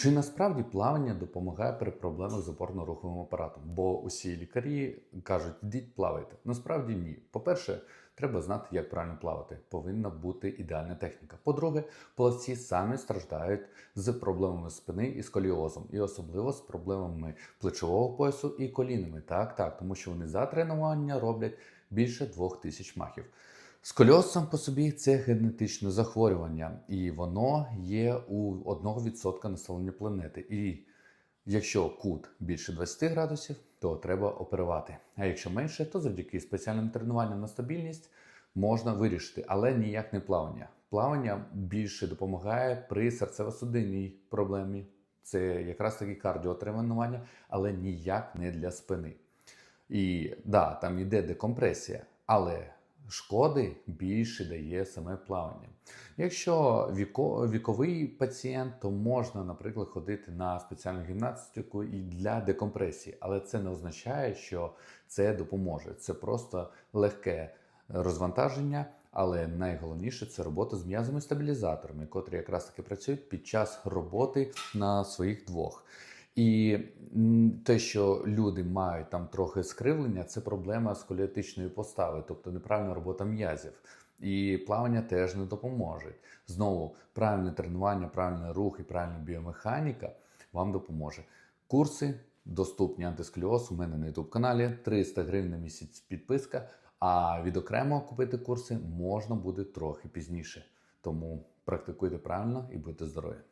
Чи насправді плавання допомагає при проблемах з опорно-руховим апаратом? Бо усі лікарі кажуть, ідіть плавайте. Насправді ні. По-перше, треба знати, як правильно плавати. Повинна бути ідеальна техніка. По-друге, плавці самі страждають з проблемами спини і сколіозом, і особливо з проблемами плечового поясу і колінами. Так, так, тому що вони за тренування роблять більше двох тисяч махів. Сколіоз сам по собі це генетичне захворювання, і воно є у 1% населення планети. І якщо кут більше 20 градусів, то треба оперувати. А якщо менше, то завдяки спеціальним тренуванням на стабільність можна вирішити, але ніяк не плавання. Плавання більше допомагає при серцево-судинній проблемі. Це якраз таки кардіотренування, але ніяк не для спини. І да, там йде декомпресія, але шкоди більше дає саме плавання. Якщо віко, віковий пацієнт, то можна, наприклад, ходити на спеціальну гімнастику і для декомпресії, але це не означає, що це допоможе. Це просто легке розвантаження. Але найголовніше це робота з м'язами-стабілізаторами, котрі якраз таки працюють під час роботи на своїх двох. І те, що люди мають там трохи скривлення, це проблема сколіотичної постави, тобто неправильна робота м'язів. І плавання теж не допоможе. Знову правильне тренування, правильний рух і правильна біомеханіка вам допоможе. Курси доступні антисколіоз у мене на youtube каналі 300 гривень на місяць підписка. А від окремо купити курси можна буде трохи пізніше. Тому практикуйте правильно і будьте здорові.